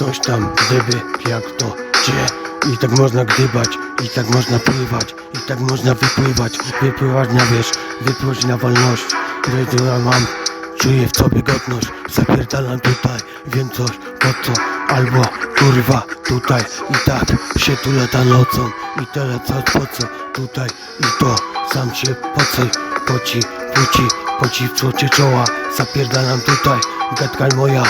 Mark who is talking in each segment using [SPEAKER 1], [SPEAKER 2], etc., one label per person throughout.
[SPEAKER 1] Ktoś tam gdyby, jak to, gdzie. I tak można gdybać, i tak można pływać I tak można wypływać, wypływać na wierzch Wypływać na wolność. Która mam, czuję w sobie godność. Zapierdalam tutaj, wiem coś, po co Albo kurwa, tutaj. I tak się tu lata nocą I tyle co po co, tutaj. I to, sam się pocej Poci, płci, poci w czoła. Zapierdalam tutaj, gadka moja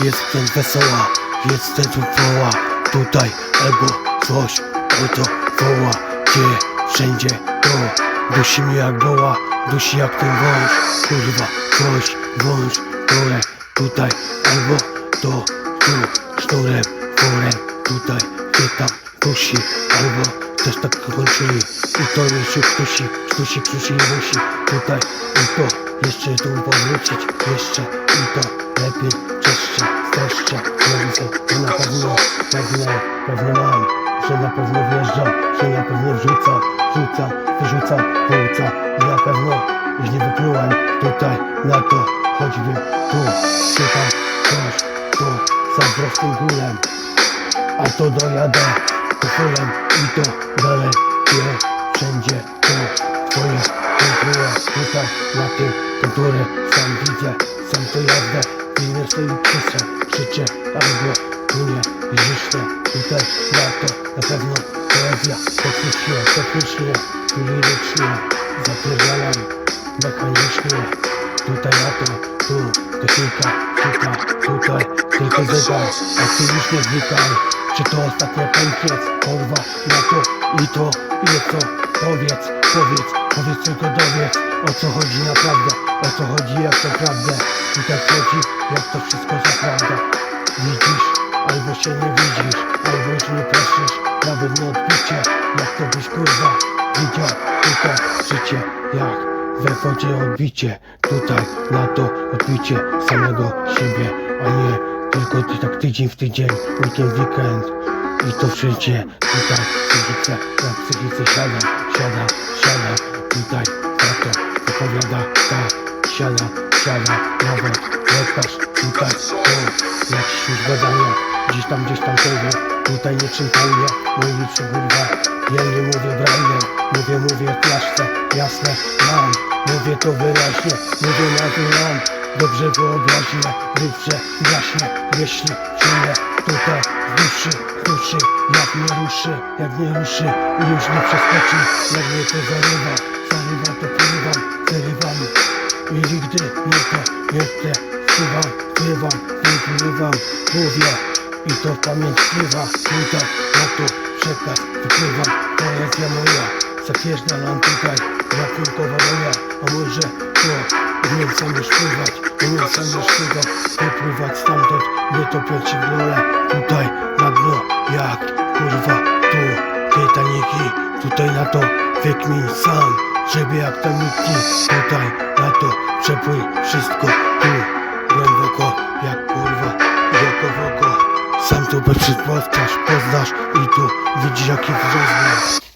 [SPEAKER 1] Jestem wesoła, jestem tu woła Tutaj albo coś oto woła Gdzie wszędzie to. Dusi mnie jak woła, dusi jak ten wąż. Kurwa, coś, wąż, dole Tutaj albo to, tu Sznurem, worem, tutaj Gdzie tam dusi Albo też tak kończyli. I to jeszcze ktusi, ktusi, ktusi nie musi Tutaj i to jeszcze tu powrócić Jeszcze i to lepiej, czeszcze, Mówię sobie, że na pewno, pewno, pewno mam. Że na pewno wjeżdżam, że na pewno wrzucam Wrzucam, wyrzucam, wrzucam I na pewno już nie wyplułem tutaj na to Choćby tu, szukam coś, tu Zazdrosnym górem. A to dojadę Pochylem i to dalej nie wszędzie to twoje kontrola tutaj konturę sam widzę, sam to jazdę Inne stoi krzyczę, krzyczę albo i życzę tutaj na to na pewno poezja. Technicznie, technicznie, lirycznie zapierdalam mechanicznie tutaj na to, tu technika, szuka, tutaj tylko zegar, nie znikaj Czy to ostatnia koniec, kurwa, na to i to, ile co? Powiedz, powiedz, powiedz tylko dowiedz O co chodzi naprawdę, o co chodzi jak to prawdę Tutaj chodzi, jak to wszystko za prawda Widzisz, albo się nie widzisz, albo już nie patrzysz. Nawet na odbicie, jak to byś kurwa widział. Tutaj życie, jak we wodzie odbicie. Tutaj na to odbicie samego siebie, a nie tylko ty, tak tydzień w tydzień, weekend, weekend. I to wszędzie, tutaj psychice, na psychice siada, siada, siada. Tutaj na to wypowiada, tak, siada, siada Nawet lekarz, tutaj to jakiś już badania Gdzieś tam, gdzieś tam tego, tutaj nie czytanie Moi kurwa, ja nie mówię braillem Mówię, mówię w flaszce, jasne, mam. Mówię to wyraźnie, mówię na mam. Dobrze wyobraźnie, wywrze, jaśnie Jeśli czuję tutaj w duszy, duszy Jak nie ruszy, jak nie ruszy już nie przeskoczy, jak mnie to zarywa Zarywa to nigdy nie to, te Wpływam, wpływam, wypływam Mówię i to w pamięć wpływa Tutaj na to przekaz wypływam Poezja moja Zapierdalam tutaj jak kurkowa moja A może to umiem sam już pływać Umiem sam już pływać Wypływać stamtąd Nie topiąc się w dole Tutaj na dno jak kurwa tu Tytaniki Tutaj na to wykmin sam Żeby jak tam niki Tutaj na to przepłyń wszystko tu Głęboko jak kurwa Oko w oko sam to bez powtarz, poznasz i tu widzisz jaki wzrost